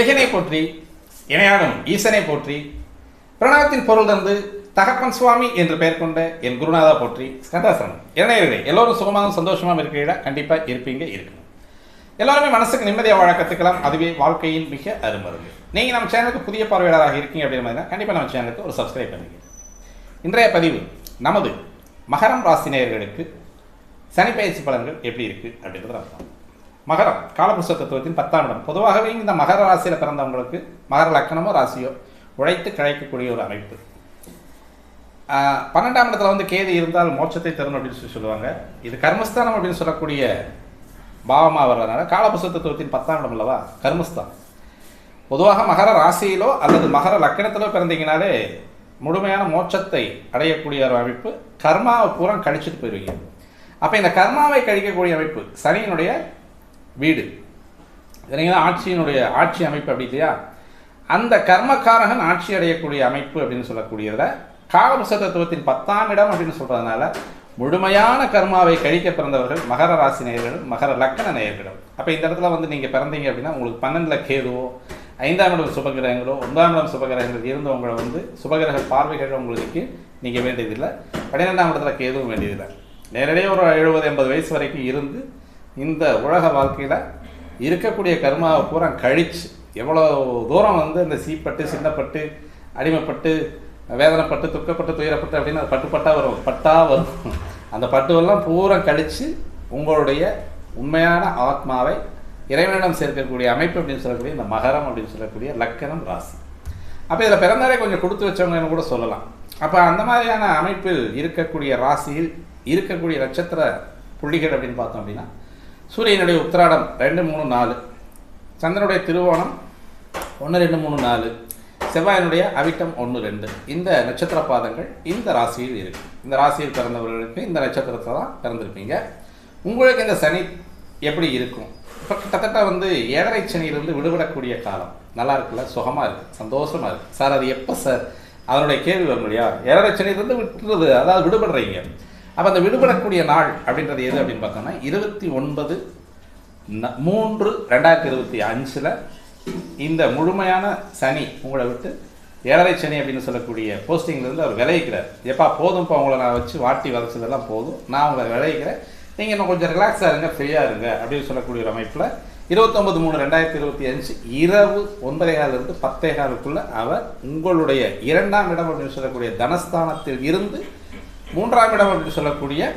எகனை போற்றி இணையானும் ஈசனை போற்றி பிரணவத்தின் பொருள் தந்து தகப்பன் சுவாமி என்று பெயர் கொண்ட என் குருநாதா போற்றி. ஸ்கந்தாசனம். இணையர்களே எல்லோரும் சுகமாகவும் சந்தோஷமாக இருக்கிறீடா கண்டிப்பாக இருப்பீங்க இருக்கணும். எல்லாருமே மனசுக்கு நிம்மதியாக வாழ கற்றுக்கலாம் அதுவே வாழ்க்கையின் மிக அருமருந்து நீங்கள் நம்ம சேனலுக்கு புதிய பார்வையாளராக இருக்கீங்க அப்படின்னு பார்த்தீங்கன்னா கண்டிப்பாக நம்ம சேனலுக்கு ஒரு சப்ஸ்கிரைப் பண்ணுங்க. இன்றைய பதிவு நமது மகரம் ராசி நேயர்களுக்கு சனிப்பயிற்சி பலன்கள் எப்படி இருக்குது அப்படின்றத பார்க்கலாம் மகரம் காலபுருஷ தத்துவத்தின் பத்தாம் இடம். பொதுவாகவே இந்த மகர ராசியில் பிறந்தவங்களுக்கு மகர லக்கணமோ ராசியோ உழைத்து கிடைக்கக்கூடிய ஒரு அமைப்பு. ஆஹ், பன்னெண்டாம் இடத்துல வந்து கேது இருந்தால் மோட்சத்தை தரும் அப்படின்னு சொல்லி சொல்லுவாங்க. இது கர்மஸ்தானம் அப்படின்னு சொல்லக்கூடிய பாவமாக வர்றதுனால காலபுருஷ தத்துவத்தின் பத்தாம் இடம் அல்லவா? கர்மஸ்தான். பொதுவாக மகர ராசியிலோ அல்லது மகர லக்கணத்திலோ பிறந்தீங்கனாலே முழுமையான மோட்சத்தை அடையக்கூடிய ஒரு அமைப்பு. கர்மாவை பூரா கழிச்சிட்டு போயிடுவீங்க அப்போ இந்த கர்மாவை கழிக்கக்கூடிய அமைப்பு சனியினுடைய வீடு. சரிங்களா? ஆட்சியினுடைய ஆட்சி அமைப்பு அப்படி இல்லையா? அந்த கர்மக்காரகன் ஆட்சி அடையக்கூடிய அமைப்பு அப்படின்னு சொல்லக்கூடியதில் காலபுருஷ தத்துவத்தின் பத்தாம் இடம் அப்படின்னு சொல்கிறதுனால முழுமையான கர்மாவை கழிக்க பிறந்தவர்கள் மகர ராசி நேயர்களும் மகர லக்கண நேயர்களும். அப்போ இந்த இடத்துல வந்து நீங்கள் பிறந்தீங்க அப்படின்னா உங்களுக்கு பன்னெண்டில் கேதுவோ ஐந்தாம் இடம் சுபகிரகங்களோ ஒன்பதாம் இடம் சுபகிரகங்கள் இருந்தவங்களை வந்து சுபகிரக பார்வைகள் உங்களுக்கு நீங்கள் வேண்டியதில்லை. பன்னிரெண்டாம் இடத்துல கேதுவும் வேண்டியதில்லை. நேரடியாக ஒரு எழுபது எண்பது வயசு வரைக்கும் இருந்து இந்த உலக வாழ்க்கையில் இருக்கக்கூடிய கர்மாவை பூரா கழிச்சு எவ்வளோ தூரம் வந்து இந்த சீப்பட்டு சின்னப்பட்டு அடிமைப்பட்டு வேதனைப்பட்டு துக்கப்பட்டு துயரப்பட்டு அப்படின்னு அது பட்டு வரும். பட்டா வரும். அந்த பட்டுவெல்லாம் பூரா கழித்து உங்களுடைய உண்மையான ஆத்மாவை இறைவனிடம் சேர்க்கக்கூடிய அமைப்பு அப்படின்னு சொல்லக்கூடிய இந்த மகரம் அப்படின்னு சொல்லக்கூடிய லக்கணம் ராசி. அப்போ இதில் பிறந்தாலே கொஞ்சம் கொடுத்து வச்சவங்கன்னு கூட சொல்லலாம். அப்போ அந்த மாதிரியான அமைப்பில் இருக்கக்கூடிய ராசியில் இருக்கக்கூடிய நட்சத்திர புள்ளிகள் அப்படின்னு பார்த்தோம் அப்படின்னா சூரியனுடைய உத்திராடம் ரெண்டு மூணு நாலு. சந்திரனுடைய திருவோணம் ஒன்று ரெண்டு மூணு நாலு. செவ்வாயினுடைய அவிட்டம் ஒன்று ரெண்டு. இந்த நட்சத்திர பாதங்கள் இந்த ராசியில் இருக்கு. இந்த ராசியில் பிறந்தவர்களுக்கு இந்த நட்சத்திரத்தை தான் பிறந்திருப்பீங்க. உங்களுக்கு இந்த சனி எப்படி இருக்கும்? இப்போ கிட்டத்தட்ட வந்து ஏழரை சனியிலிருந்து விடுபடக்கூடிய காலம். நல்லா இருக்குல்ல? சுகமாக இருக்குது சந்தோஷமாக இருக்குது சார் அது எப்போ சார்? அதனுடைய கேள்வி வரும் இல்லையா? ஏழரை சனியிலிருந்து விட்டுறது அதாவது விடுபடுறீங்க. அப்போ அந்த விடுபடக்கூடிய நாள் அப்படின்றது எது அப்படின்னு பார்த்தோம்னா இருபத்தி ஒன்பது ந- மூன்று ரெண்டாயிரத்தி இருபத்தி அஞ்சில் இந்த முழுமையான சனி உங்களை விட்டு ஏழரை சனி அப்படின்னு சொல்லக்கூடிய போஸ்டிங்லேருந்து அவர் விளைவிக்கிறார் எப்பா போதும்ப்பா உங்களை நான் வச்சு வாட்டி வதச்சதெல்லாம் போதும். நான் உங்களை விளைவிக்கிறேன் நீங்கள் இன்னும் கொஞ்சம் ரிலாக்ஸாக இருங்க ஃப்ரீயாக இருங்க அப்படின்னு சொல்லக்கூடிய ஒரு அமைப்பில் இருபத்தொம்பது மூணு ரெண்டாயிரத்தி இருபத்தி அஞ்சு இரவு ஒன்பதே காலிலிருந்து பத்தே காலுக்குள்ளே அவர் உங்களுடைய இரண்டாம் இடம் அப்படின்னு சொல்லக்கூடிய தனஸ்தானத்தில் இருந்து மூன்றாம் இடம் அப்படின்னு சொல்லக்கூடிய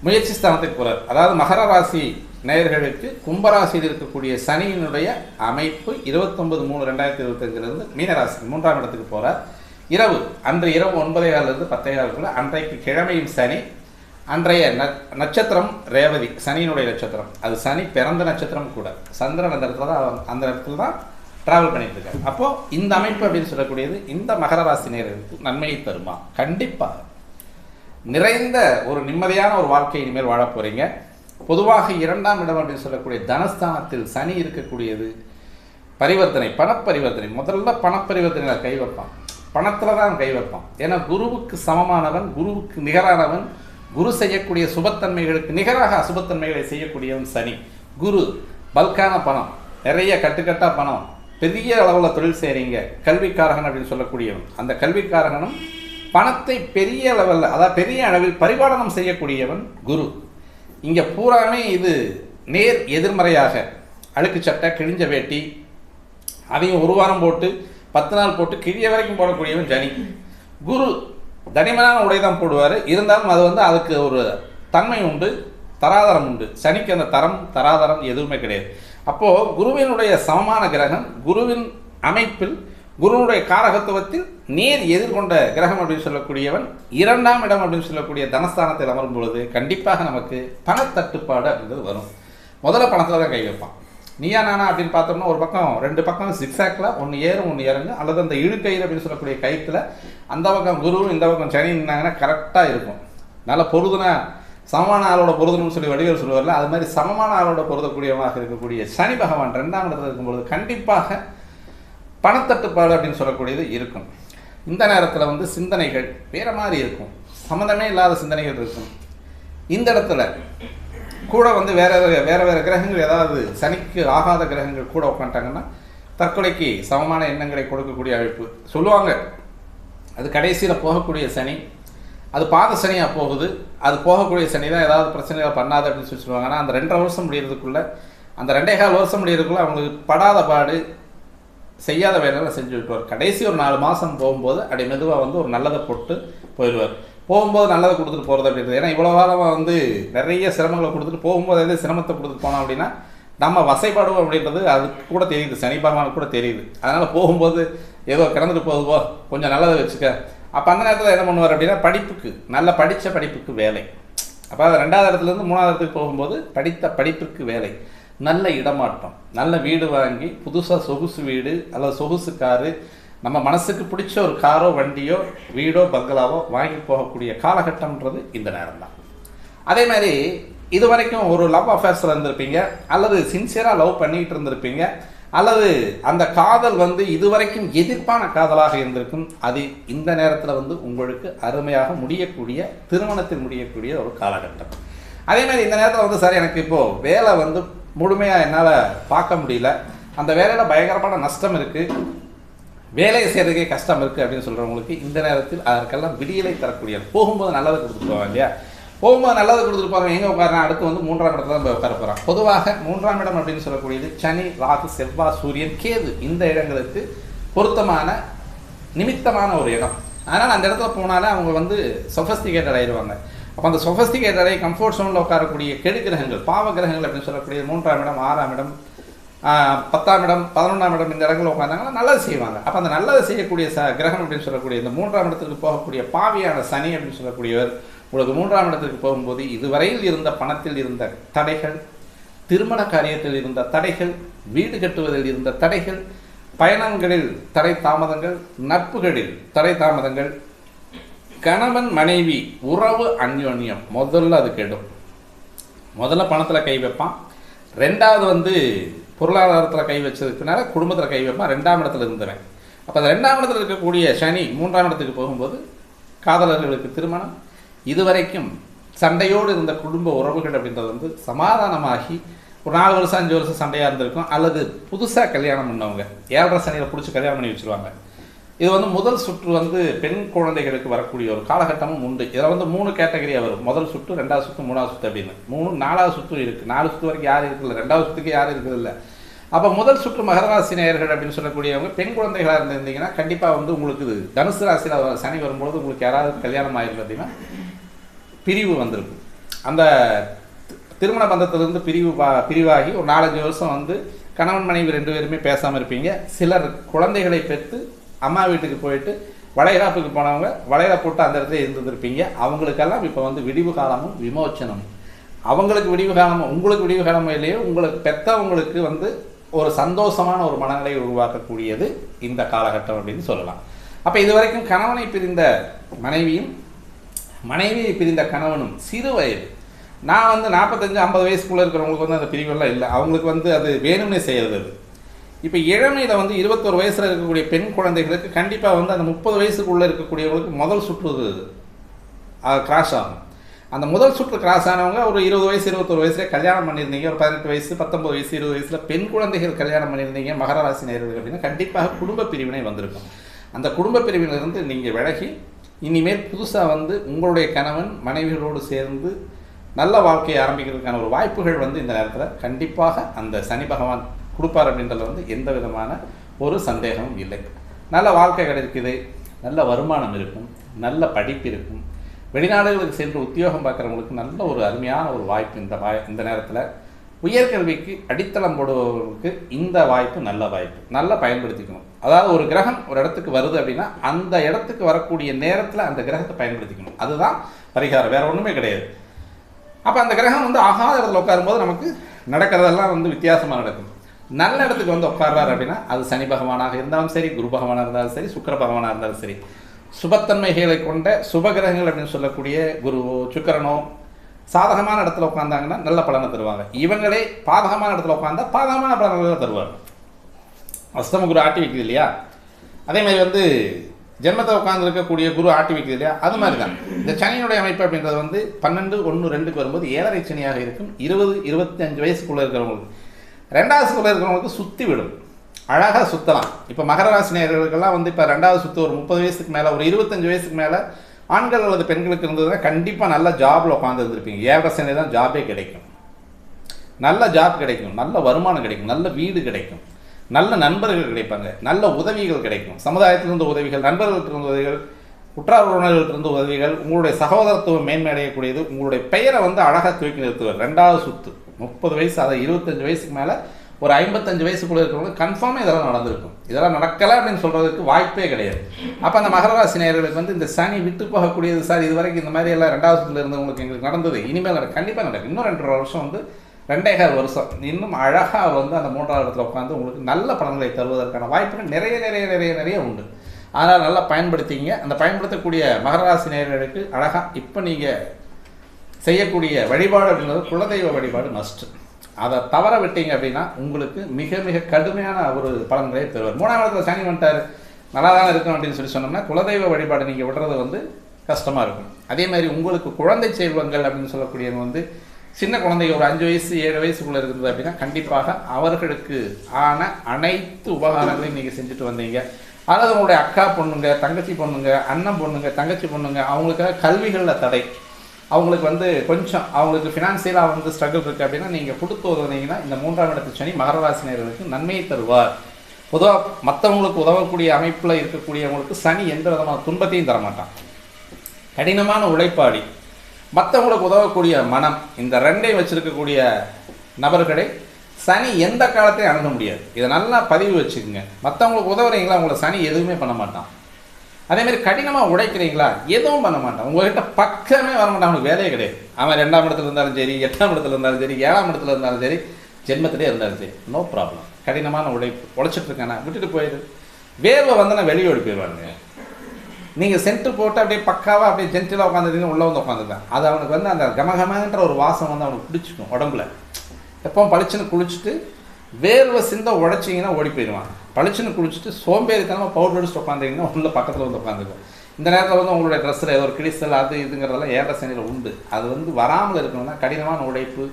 முயற்சி ஸ்தானத்துக்கு போறார். அதாவது மகர ராசி நேயர்களுக்கு கும்பராசியில் இருக்கக்கூடிய சனியினுடைய அமைப்பு இருபத்தொன்பது மூணு ரெண்டாயிரத்தி இருபத்தஞ்சிலிருந்து மீனராசி மூன்றாம் இடத்துக்கு போறார். இரவு அன்று இரவு ஒன்பதே காலிலிருந்து பத்தே காலுக்குள்ள அன்றைக்கு கிழமையும் சனி அன்றைய ந- நட்சத்திரம் ரேவதி சனியினுடைய நட்சத்திரம். அது சனி பிறந்த நட்சத்திரம் கூட. சந்திரன் அந்த இடத்துல தான் அந்த இடத்துல தான் டிராவல் பண்ணிட்டு இருக்காரு அப்போ இந்த அமைப்பு அப்படின்னு சொல்லக்கூடியது இந்த மகர ராசி நேயர்களுக்கு நன்மையை தருமா? கண்டிப்பாக நிறைந்த ஒரு நிம்மதியான ஒரு வாழ்க்கை இனிமேல் வாழப் போறீங்க. பொதுவாக இரண்டாம் இடம் அப்படின்னு சொல்லக்கூடிய தனஸ்தானத்தில் சனி இருக்கக்கூடியது. பரிவர்த்தனை பணப்பரிவர்த்தனை. முதல்ல பணப்பரிவர்த்தனையில் கை வைப்பான். பணத்தில் தான் கை வைப்பான். ஏன்னா குருவுக்கு சமமானவன் குருவுக்கு நிகரானவன் குரு செய்யக்கூடிய சுபத்தன்மைகளுக்கு நிகராக அசுபத்தன்மைகளை செய்யக்கூடியவன் சனி. குரு பல்கான பணம். நிறைய கட்டுக்கட்டாக பணம். பெரிய அளவில் தொழில் செய்கிறீங்க கல்விக்காரகன் அப்படின்னு சொல்லக்கூடியவன். அந்த கல்விக்காரகனும் பணத்தை பெரிய அளவில் அதாவது பெரிய அளவில் பரிபாலனம் செய்யக்கூடியவன் குரு. இங்கே பூராமே இது நேர் எதிர்மறையாக. அழுக்கு சட்டை கிழிஞ்ச வேட்டி அதையும் ஒரு வாரம் போட்டு பத்து நாள் போட்டு கிழிய வரைக்கும் போடக்கூடியவன் ஜனி. குரு தனிமனான உடை தான் போடுவார். இருந்தாலும் அது வந்து அதுக்கு ஒரு தன்மை உண்டு தராதரம் உண்டு. சனிக்கு அந்த தரம் தராதரம் எதுவுமே கிடையாது. அப்போது குருவினுடைய சமமான கிரகம் குருவின் அமைப்பில் குருவினுடைய காரகத்துவத்தில் நேர் எதிர்கொண்ட கிரகம் அப்படின்னு சொல்லக்கூடியவன் இரண்டாம் இடம் அப்படின்னு சொல்லக்கூடிய தனஸ்தானத்தில் அமரும் பொழுது கண்டிப்பாக நமக்கு பணத்தட்டுப்பாடு அப்படின்றது வரும். முதல்ல பணத்தில் தான் கை வைப்பான். நீயா நானா அப்படின்னு பார்த்தோம்னா ஒரு பக்கம் ரெண்டு பக்கம் சிக்ஸாக்ல ஒன்று ஏறும் ஒன்று இறங்கும் அல்லது அந்த இழுக்கயிறு அப்படின்னு சொல்லக்கூடிய கயிற்றுல அந்த பக்கம் குரு இந்த பக்கம் சனி நின்னாங்கன்னா கரெக்டாக இருக்கும். நல்ல பொருதுனா சமமான ஆளோட பொருதணும்னு சொல்லி வடிவேல் சொல்லுவார்ல அது மாதிரி சமமான ஆளோட பொருதக்கூடியவனாக இருக்கக்கூடிய சனி பகவான் ரெண்டாம் இடத்துல இருக்கும்பொழுது கண்டிப்பாக பணத்தட்டுப்பாடு அப்படின்னு சொல்லக்கூடியது இருக்கும். இந்த நேரத்தில் வந்து சிந்தனைகள் வேறு மாதிரி இருக்கும். சம்மந்தமே இல்லாத சிந்தனைகள் இருக்கும். இந்த இடத்துல கூட வந்து வேற வேறு வேறு கிரகங்கள் ஏதாவது சனிக்கு ஆகாத கிரகங்கள் கூட உட்காந்துட்டாங்கன்னா தற்கொலைக்கு சமமான எண்ணங்களை கொடுக்கக்கூடிய அழைப்பு சொல்லுவாங்க. அது கடைசியில் போகக்கூடிய சனி அது பாத சனியாக போகுது. அது போகக்கூடிய சனி தான் ஏதாவது பிரச்சனைகளை பண்ணாது அப்படின்னு சொல்லி சொல்லுவாங்க. ஆனால் அந்த ரெண்டரை வருஷம் முடியறதுக்குள்ள அந்த ரெண்டே கால் வருஷம் முடியறதுக்குள்ள அவங்களுக்கு படாத பாடு செய்யாத வேலையெல்லாம் செஞ்சு விட்டுவார் கடைசி ஒரு நாலு மாதம் போகும்போது அப்படி மெதுவாக வந்து ஒரு நல்லதை போட்டு போயிடுவார். போகும்போது நல்லதை கொடுத்துட்டு போகிறது அப்படின்றது. ஏன்னா இவ்வளோ காலமாக வந்து நிறைய சிரமங்களை கொடுத்துட்டு போகும்போது எதாவது சிரமத்தை கொடுத்துட்டு போனோம் அப்படின்னா நம்ம வசைப்பாடுவோம் அப்படின்றது அதுக்கு கூட தெரியுது. சனி பகவானுக்கு கூட தெரியுது. அதனால் போகும்போது ஏதோ கிடந்துட்டு போகுதுவோ கொஞ்சம் நல்லதை வச்சுக்க. அப்போ அந்த நேரத்தில் என்ன பண்ணுவார் அப்படின்னா படிப்புக்கு நல்ல படித்த படிப்புக்கு வேலை. அப்போ அது ரெண்டாவது இடத்துலேருந்து மூணாவது இடத்துக்கு போகும்போது படித்த படிப்புக்கு வேலை. நல்ல இடமாற்றம் நல்ல வீடு வாங்கி புதுசாக சொகுசு வீடு அல்லது சொகுசு காரு நம்ம மனசுக்கு பிடிச்ச ஒரு காரோ வண்டியோ வீடோ பங்களாவோ வாங்கி போகக்கூடிய காலகட்டம்ன்றது இந்த நேரம் தான் அதே மாதிரி இது வரைக்கும் ஒரு லவ் அஃபேர்ஸில் இருந்திருப்பீங்க அல்லது சின்சியராக லவ் பண்ணிக்கிட்டு இருந்திருப்பீங்க. அல்லது அந்த காதல் வந்து இதுவரைக்கும் எதிர்ப்பான காதலாக இருந்திருக்கும் அது இந்த நேரத்தில் வந்து உங்களுக்கு அருமையாக முடியக்கூடிய திருமணத்தில் முடியக்கூடிய ஒரு காலகட்டம். அதே மாதிரி இந்த நேரத்தில் வந்து சார் எனக்கு இப்போது வேலை வந்து முழுமையாக என்னால் பார்க்க முடியல. அந்த வேலையில் பயங்கரமான நஷ்டம் இருக்குது வேலையை செய்கிறதுக்கே கஷ்டம் இருக்குது அப்படின்னு சொல்கிறவங்களுக்கு இந்த நேரத்தில் அதற்கெல்லாம் விடியலை தரக்கூடிய போகும்போது நல்லதை கொடுத்துருவாங்க இல்லையா? போகும்போது நல்லது கொடுத்துருப்பாங்க எங்கே உட்காரனா அடுத்து வந்து மூன்றாம் இடத்துல தான் உட்கார போகிறான் பொதுவாக மூன்றாம் இடம் அப்படின்னு சொல்லக்கூடியது சனி ராகு செவ்வாய் சூரியன் கேது. இந்த இடங்களுக்கு பொருத்தமான நிமித்தமான ஒரு இடம். அதனால் அந்த இடத்துல போனாலே அவங்க வந்து சொஃபஸ்டிகேட்டட் ஆயிடுவாங்க அப்போ அந்த சொஃபஸ்டிகேட்டட் ஆகி கம்ஃபர்ட் ஜோனில் உட்காரக்கூடிய கெடு கிரகங்கள் பாவ கிரகங்கள் அப்படின்னு சொல்லக்கூடிய மூன்றாம் இடம் ஆறாம் இடம் பத்தாம் இடம் பதினொன்றாம் இடம் இந்த இடங்களில் உட்காந்தாங்கன்னா நல்லது செய்வாங்க. அப்போ அந்த நல்லது செய்யக்கூடிய ச கிரகம் அப்படின்னு சொல்லக்கூடிய இந்த மூன்றாம் இடத்துக்கு போகக்கூடிய பாவியான சனி அப்படின்னு சொல்லக்கூடியவர் உங்களுக்கு மூன்றாம் இடத்துக்கு போகும்போது இதுவரையில் இருந்த பணத்தில் இருந்த தடைகள் திருமண காரியத்தில் இருந்த தடைகள் வீடு கட்டுவதில் இருந்த தடைகள் பயணங்களில் தடை தாமதங்கள் நட்புகளில் தடை தாமதங்கள் கணவன் மனைவி உறவு அந்யோன்யம் முதல்ல அது கெடும். முதல்ல பணத்தில் கை வைப்பான். ரெண்டாவது வந்து பொருளாதாரத்தில் கை வச்சதுக்குனால குடும்பத்தில் கை வைப்பான். ரெண்டாம் இடத்துல இருந்தவன் அப்போ அந்த ரெண்டாம் இடத்துல இருக்கக்கூடிய சனி மூன்றாம் இடத்துக்கு போகும்போது காதலர்களுக்கு திருமணம் இதுவரைக்கும் சண்டையோடு இருந்த குடும்ப உறவுகள் அப்படின்றது வந்து சமாதானமாகி ஒரு நாலு வருஷம் அஞ்சு வருஷம் சண்டையாக இருந்திருக்கும். அல்லது புதுசாக கல்யாணம் பண்ணவங்க ஏழரை சனியில் பிடிச்சி கல்யாணம் பண்ணி வச்சுருவாங்க. இது வந்து முதல் சுற்று வந்து பெண் குழந்தைகளுக்கு வரக்கூடிய ஒரு காலகட்டமும் உண்டு. இதில் வந்து மூணு கேட்டகரியாக வரும். முதல் சுற்று ரெண்டாவது சுற்று மூணாவது சுற்று அப்படின்னு. மூணு நாலாவது சுற்று இருக்குது நாலு சுற்று வரைக்கும் யாரும் இருக்குல்ல ரெண்டாவது சுற்றுக்கு யாரும் இருக்குதில்ல அப்போ முதல் சுற்று மகராசி நேயர்கள் அப்படின்னு சொல்லக்கூடியவங்க பெண் குழந்தைகளாக இருந்திருந்தீங்கன்னா கண்டிப்பாக வந்து உங்களுக்கு இது தனுசு ராசியில் சனி வரும்பொழுது உங்களுக்கு யாராவது கல்யாணம் ஆயிருக்கு அப்படின்னா பிரிவு வந்திருக்கும் அந்த திருமண பந்தத்திலிருந்து பிரிவு பா- பிரிவாகி ஒரு நாலஞ்சு வருஷம் வந்து கணவன் மனைவி ரெண்டு பேருமே பேசாமல் இருப்பீங்க. சிலர் குழந்தைகளை பெற்று அம்மா வீட்டுக்கு போயிட்டு வளைகாப்புக்கு போனவங்க வளையல போட்டு அந்த இடத்துல இருந்திருப்பீங்க. அவங்களுக்கெல்லாம் இப்போ வந்து விடிவு காலமும் விமோச்சனமும் அவங்களுக்கு விடிவு காலமும் உங்களுக்கு விடிவு காலமும் இல்லையோ உங்களுக்கு பெற்றவங்களுக்கு வந்து ஒரு சந்தோஷமான ஒரு மனநிலையை உருவாக்கக்கூடியது இந்த காலகட்டம் அப்படின்னு சொல்லலாம். அப்போ இதுவரைக்கும் கணவனை பிரிந்த மனைவியும் மனைவியை பிரிந்த கணவனும் சிறு வயது. நான் வந்து நாற்பத்தஞ்சு ஐம்பது வயசுக்குள்ளே இருக்கிறவங்களுக்கு வந்து அந்த பிரிவெல்லாம் இல்லை. அவங்களுக்கு வந்து அது வேணும்னே செய்கிறது அது. இப்போ இளமையில் வந்து இருபத்தொரு வயசில் இருக்கக்கூடிய பெண் குழந்தைகளுக்கு கண்டிப்பாக வந்து அந்த முப்பது வயசுக்குள்ளே இருக்கக்கூடியவங்களுக்கு முதல் சுற்று கிராஸ் ஆகும். அந்த முதல் சுற்று கிராஸ் ஆனவங்க ஒரு இருபது வயசு இருபத்தொரு வயசுல கல்யாணம் பண்ணியிருந்தீங்க. ஒரு பதினெட்டு வயசு பத்தொம்பது வயசு இருபது வயசில் பெண் குழந்தைகள் கல்யாணம் பண்ணியிருந்தீங்க. மகராசி நேர்கள் அப்படின்னா கண்டிப்பாக குடும்ப பிரிவினை வந்திருக்கும். அந்த குடும்ப பிரிவினிலிருந்து நீங்கள் விலகி இனிமேல் புதுசாக வந்து உங்களுடைய கணவன் மனைவிகளோடு சேர்ந்து நல்ல வாழ்க்கையை ஆரம்பிக்கிறதுக்கான ஒரு வாய்ப்புகள் வந்து இந்த நேரத்தில் கண்டிப்பாக அந்த சனி பகவான் கொடுப்பார் அப்படின்றதுல வந்து எந்த விதமான ஒரு சந்தேகமும் இல்லை. நல்ல வாழ்க்கை கிடைக்குது நல்ல வருமானம் இருக்கும் நல்ல படிப்பு இருக்கும். வெளிநாடுகளுக்கு சென்று உத்தியோகம் பார்க்குறவங்களுக்கு நல்ல ஒரு அருமையான ஒரு வாய்ப்பு இந்த வாய் இந்த நேரத்தில் உயர்கல்விக்கு அடித்தளம் போடுபவர்களுக்கு இந்த வாய்ப்பு நல்ல வாய்ப்பு. நல்லா பயன்படுத்திக்கணும். அதாவது ஒரு கிரகம் ஒரு இடத்துக்கு வருது அப்படின்னா அந்த இடத்துக்கு வரக்கூடிய நேரத்தில் அந்த கிரகத்தை பயன்படுத்திக்கணும். அதுதான் பரிகாரம். வேற ஒன்றுமே கிடையாது. அப்போ அந்த கிரகம் வந்து ஆகாத இடத்துல உட்காரும்போது நமக்கு நடக்கிறதெல்லாம் வந்து வித்தியாசமாக நடக்கும். நல்ல இடத்துக்கு வந்து உட்கார்றாரு அப்படின்னா அது சனி பகவானாக இருந்தாலும் சரி குரு பகவானாக இருந்தாலும் சரி சுக்கிர பகவானாக இருந்தாலும் சரி. சுபத்தன்மைகளை கொண்ட சுபகிரகங்கள் அப்படின்னு சொல்லக்கூடிய குருவோ சுக்கிரனோ சாதகமான இடத்துல உட்காந்தாங்கன்னா நல்ல பலனை தருவாங்க. இவங்களே பாதகமான இடத்துல உட்காந்தா பாதகமான பலன்களை தருவாங்க. அஸ்தம குரு ஆட்டி வைக்குது இல்லையா? அதே மாதிரி வந்து ஜென்மத்தை உட்காந்துருக்கக்கூடிய குரு ஆட்டி வைக்குது இல்லையா? அது மாதிரி தான் இந்த சனியினுடைய அமைப்பு அப்படின்றது வந்து பன்னெண்டு ஒன்று ரெண்டுக்கு வரும்போது ஏழரை சனியாக இருக்கும். இருபது இருபத்தி அஞ்சு வயசுக்குள்ளே இருக்கிறவங்களுக்கு ரெண்டாவது வயசுக்குள்ளே இருக்கிறவங்களுக்கு சுற்றி விடும். அழகாக சுற்றலாம் இப்போ மகர ராசி நேர்களுக்கெல்லாம் வந்து இப்போ ரெண்டாவது சுற்று ஒரு முப்பது வயசுக்கு மேலே ஒரு இருபத்தஞ்சு வயசுக்கு மேலே ஆண்கள் அல்லது பெண்களுக்கு இருந்ததுன்னா கண்டிப்பாக நல்ல ஜாபில் உட்காந்து இருந்திருப்பீங்க. ஏழரை தான் ஜாபே கிடைக்கும். நல்ல ஜாப் கிடைக்கும். நல்ல வருமானம் கிடைக்கும். நல்ல வீடு கிடைக்கும். நல்ல நண்பர்கள் கிடைப்பாங்க. நல்ல உதவிகள் கிடைக்கும். சமுதாயத்திலிருந்து உதவிகள் நண்பர்கள்ட்டிருந்து உதவிகள் உற்றார் உறவினர்கள்ட்டிருந்து உதவிகள் உங்களுடைய சகோதரத்துவம் மேன்மையடையக்கூடியது உங்களுடைய பெயரை வந்து அழகாக தூக்கி நிறுத்துவார். ரெண்டாவது சுத்து. முப்பது வயசு அதை இருபத்தஞ்சு வயசுக்கு மேலே ஒரு ஐம்பத்தஞ்சு வயசுக்குள்ளே இருக்கிறவங்க கன்ஃபார்மாக இதெல்லாம் நடந்திருக்கும். இதெல்லாம் நடக்கலை அப்படின்னு சொல்கிறதுக்கு வாய்ப்பே கிடையாது. அப்போ அந்த மகர ராசி நேயர்களுக்கு வந்து இந்த சனி விட்டு போகக்கூடியது சார் இது வரைக்கும் இந்த மாதிரி எல்லாம் ரெண்டாவது இருந்தவங்களுக்கு எங்களுக்கு நடந்தது. இனிமேல் நடக்கும் கண்டிப்பாக நடக்கும். இன்னும் ரெண்டரை வருஷம் வந்து ரெண்டேகால் வருஷம். இன்னும் அழகாக வந்து அந்த மூன்றாவது இடத்துல உட்காந்து உங்களுக்கு நல்ல பலன்களை தருவதற்கான வாய்ப்புகள் நிறைய நிறைய நிறைய நிறைய உண்டு. அதனால் நல்லா பயன்படுத்திங்க. அந்த பயன்படுத்தக்கூடிய மகர ராசி அழகாக இப்போ நீங்கள் செய்யக்கூடிய வழிபாடு அப்படின்றது குலதெய்வ வழிபாடு மஸ்ட்டு அதை தவற விட்டீங்க அப்படின்னா உங்களுக்கு மிக மிக கடுமையான ஒரு பலன்களை தருவார். மூணாவது இடத்துல சனி வந்துட்டார். நல்லா தான் இருக்கும் அப்படின்னு சொல்லி சொன்னோம்னா குலதெய்வ வழிபாடு நீங்கள் விடுறது வந்து கஷ்டமாக இருக்கும். அதே மாதிரி உங்களுக்கு குழந்தை செல்வங்கள் அப்படின்னு சொல்லக்கூடியவங்க வந்து சின்ன குழந்தைங்க ஒரு அஞ்சு வயசு ஏழு வயசுக்குள்ளே இருக்குது அப்படின்னா கண்டிப்பாக அவர்களுக்கு ஆன அனைத்து உபகாரங்களையும் நீங்கள் செஞ்சுட்டு வந்தீங்க. அல்லது உங்களுடைய அக்கா பொண்ணுங்க தங்கச்சி பொண்ணுங்க அண்ணன் பொண்ணுங்க தங்கச்சி பொண்ணுங்க அவங்களுக்காக கல்விகளில் தடை. அவங்களுக்கு வந்து கொஞ்சம் அவங்களுக்கு ஃபினான்சியலாக வந்து ஸ்ட்ரகிள் இருக்குது அப்படின்னா நீங்கள் கொடுத்து உதவுனீங்கன்னா இந்த மூன்றாம் இடத்து சனி மகரராசினியர்களுக்கு நன்மையை தருவார். பொதுவாக மற்றவங்களுக்கு உதவக்கூடிய அமைப்பில் இருக்கக்கூடியவங்களுக்கு சனி எந்த விதமான துன்பத்தையும் தரமாட்டான். கடினமான உழைப்பாடி மற்றவங்களுக்கு உதவக்கூடிய மனம் இந்த ரெண்டையும் வச்சுருக்கக்கூடிய நபர்களை சனி எந்த காலத்தையும் அணுக முடியாது. இதை நல்லா பதிவு வச்சுக்கோங்க. மற்றவங்களுக்கு உதவுறீங்களா அவங்கள சனி எதுவுமே பண்ண மாட்டான். அதே மாதிரி கடினமாக உழைக்கிறீங்களா எதுவும் பண்ண மாட்டான். உங்ககிட்ட பக்கமே வர மாட்டான். அவனுக்கு வேலையே கிடையாது. அவன் ரெண்டாம் இடத்துல இருந்தாலும் சரி எட்டாம் இடத்துல இருந்தாலும் சரி ஏழாம் இடத்துல இருந்தாலும் சரி ஜென்மத்திலே இருந்தாலும் சரி நோ ப்ராப்ளம் கடினமான உழைப்பு. உழைச்சிட்டு இருக்கானா? விட்டுட்டு போயிடு வேர்வை வந்து நான் வெளியே ஓடி போயிடுவானுங்க நீங்கள் சென்ட்டு போட்டு அப்படியே பக்காவாக அப்படியே ஜென்டிலாக உட்காந்துருந்தீங்க உள்ளே வந்து உட்காந்துருக்கேன் அது அவனுக்கு வந்து அந்த கமகமன்ற ஒரு வாசம் வந்து அவனுக்கு பிடிச்சிக்கும் உடம்புல. எப்போ பளிச்சுன்னு குளிச்சுட்டு வேர்வை சிந்த உழைச்சிங்கன்னா ஓடி போயிடுவான். பளிச்சுன்னு குளிச்சுட்டு சோம்பேறித்தனமாக பவுடர் அடிச்சுட்டு உட்காந்துங்கன்னா உள்ள பக்கத்தில் வந்து உட்காந்துக்கும் இந்த நேரத்தில் வந்து உங்களுடைய ட்ரெஸ்ஸில் ஏதோ ஒரு கிழிசல் அது இதுங்கிறதெல்லாம் ஏற சனியில் உண்டு. அது வந்து வராமல் இருக்கணும்னா கடினமான உழைப்பு.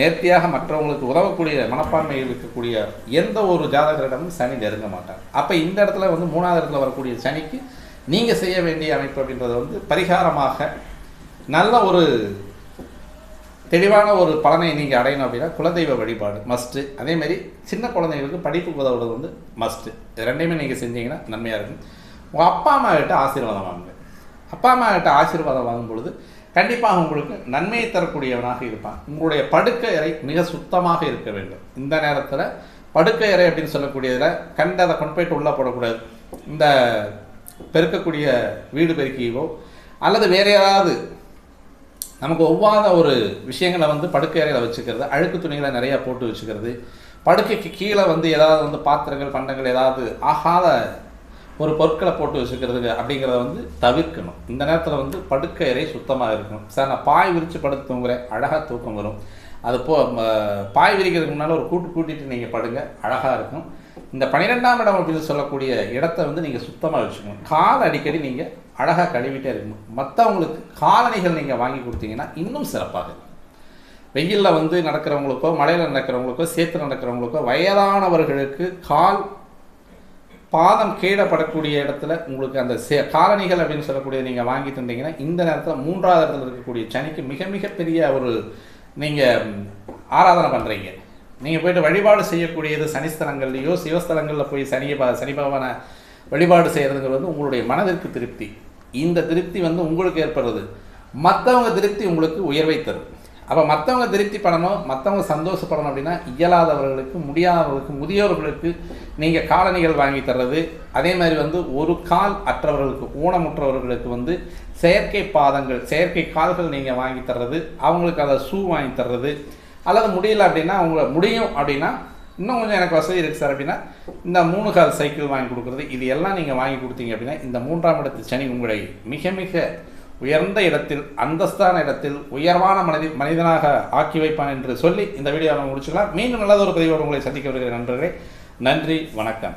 நேர்த்தியாக மற்றவங்களுக்கு உதவக்கூடிய மனப்பான்மையில் இருக்கக்கூடிய எந்த ஒரு ஜாதகரிடமும் சனி நெருங்க மாட்டார். அப்போ இந்த இடத்துல வந்து மூணாவது இடத்துல வரக்கூடிய சனிக்கு நீங்கள் செய்ய வேண்டிய அமைப்பு அப்படின்றது வந்து பரிகாரமாக நல்ல ஒரு தெளிவான ஒரு பலனை நீங்கள் அடையணும் அப்படின்னா குலதெய்வ வழிபாடு மஸ்ட்டு அதேமாரி சின்ன குழந்தைங்களுக்கு படிப்புக்கு உதவுறது வந்து மஸ்ட்டு இது ரெண்டையுமே நீங்கள் செஞ்சீங்கன்னா நன்மையாக இருக்கும். உங்கள் அப்பா அம்மா கிட்ட ஆசீர்வாதம் வாங்குங்க. அப்பா அம்மா கிட்ட ஆசீர்வாதம் வாங்கும் பொழுது கண்டிப்பாக உங்களுக்கு நன்மையை தரக்கூடியவனாக இருப்பான். உங்களுடைய படுக்கை அறை மிக சுத்தமாக இருக்க வேண்டும். இந்த நேரத்தில் படுக்கை அறை அப்படின்னு சொல்லக்கூடியதில் கண்டதை கொண்டு போயிட்டு உள்ளே போடக்கூடாது. இந்த பெருக்கக்கூடிய வீடு பெருக்கியவோ அல்லது வேறு ஏதாவது நமக்கு ஒவ்வாத ஒரு விஷயங்களை வந்து படுக்கை அறையில் வச்சுக்கிறது அழுக்கு துணிகளை நிறையா போட்டு வச்சுக்கிறது படுக்கைக்கு கீழே வந்து ஏதாவது வந்து பாத்திரங்கள் பண்டங்கள் ஏதாவது ஆகாத ஒரு பொருட்களை போட்டு வச்சுக்கிறதுக்கு அப்படிங்கிறத வந்து தவிர்க்கணும். இந்த நேரத்தில் வந்து படுக்கை அறை சுத்தமாக இருக்கணும். சார் நான் பாய் விரித்து படுத்து தூங்குறேன் அழகாக தூக்கம் வரும். அது போ பாய் விரிக்கிறதுக்கு முன்னால் ஒரு கூட்டு கூட்டிட்டு நீங்கள் படுங்க அழகாக இருக்கும். இந்த பன்னிரெண்டாம் இடம் அப்படின்னு சொல்லக்கூடிய இடத்த வந்து நீங்கள் சுத்தமாக வச்சுக்கணும். கால் அடிக்கடி நீங்கள் அழகாக கழுவிட்டே இருக்கணும். மற்றவங்களுக்கு காலணிகள் நீங்கள் வாங்கி கொடுத்தீங்கன்னா இன்னும் சிறப்பாக இருக்கும். வெயிலில் வந்து நடக்கிறவங்களுக்கோ மழையில் நடக்கிறவங்களுக்கோ சேத்து நடக்கிறவங்களுக்கோ வயதானவர்களுக்கு கால் பாதம் கீழே படக்கூடிய இடத்துல உங்களுக்கு அந்த சே காலணிகள் அப்படின்னு சொல்லக்கூடிய நீங்கள் வாங்கி தந்தீங்கன்னா இந்த நேரத்தில் மூன்றாவது இடத்துல இருக்கக்கூடிய சனிக்கு மிக மிக பெரிய ஒரு நீங்கள் ஆராதனை பண்ணுறீங்க நீங்கள் போயிட்டு வழிபாடு செய்யக்கூடியது சனிஸ்தலங்கள்லையோ சிவஸ்தலங்களில் போய் சனியை பா சனி வழிபாடு செய்கிறதுங்கிறது வந்து உங்களுடைய மனதிற்கு திருப்தி. இந்த திருப்தி வந்து உங்களுக்கு ஏற்படுறது மற்றவங்க திருப்தி உங்களுக்கு உயர்வை தரும். அப்போ மற்றவங்க திருப்தி பண்ணணும் மற்றவங்க சந்தோஷப்படணும் அப்படின்னா இயலாதவர்களுக்கு முடியாதவர்களுக்கு முதியோர்களுக்கு நீங்கள் காலணிகள் வாங்கி தர்றது. அதே மாதிரி வந்து ஒரு கால் அற்றவர்களுக்கு ஊனமுற்றவர்களுக்கு வந்து செயற்கை பாதங்கள் செயற்கை கால்கள் நீங்கள் வாங்கி தர்றது. அவங்களுக்கு அதை ஷூ வாங்கி தர்றது. அல்லது முடியல அப்படின்னா அவங்க முடியும் அப்படின்னா இன்னும் கொஞ்சம் எனக்கு வசதி இருக்குது சார் அப்படின்னா இந்த மூணு கால் சைக்கிள் வாங்கி கொடுக்குறது இது எல்லாம் நீங்கள் வாங்கி கொடுத்தீங்க அப்படின்னா இந்த மூன்றாம் இடத்து சனி உங்களை மிக மிக உயர்ந்த இடத்தில் அந்தஸ்தான இடத்தில் உயர்வான மனித மனிதனாக ஆக்கி வைப்பான் என்று சொல்லி இந்த வீடியோவை நம்ம முடிச்சுக்கலாம். மீண்டும் நல்லதொரு பதிவோடு உங்களை சந்திக்க வருகிற நண்பர்களே நன்றி வணக்கம்.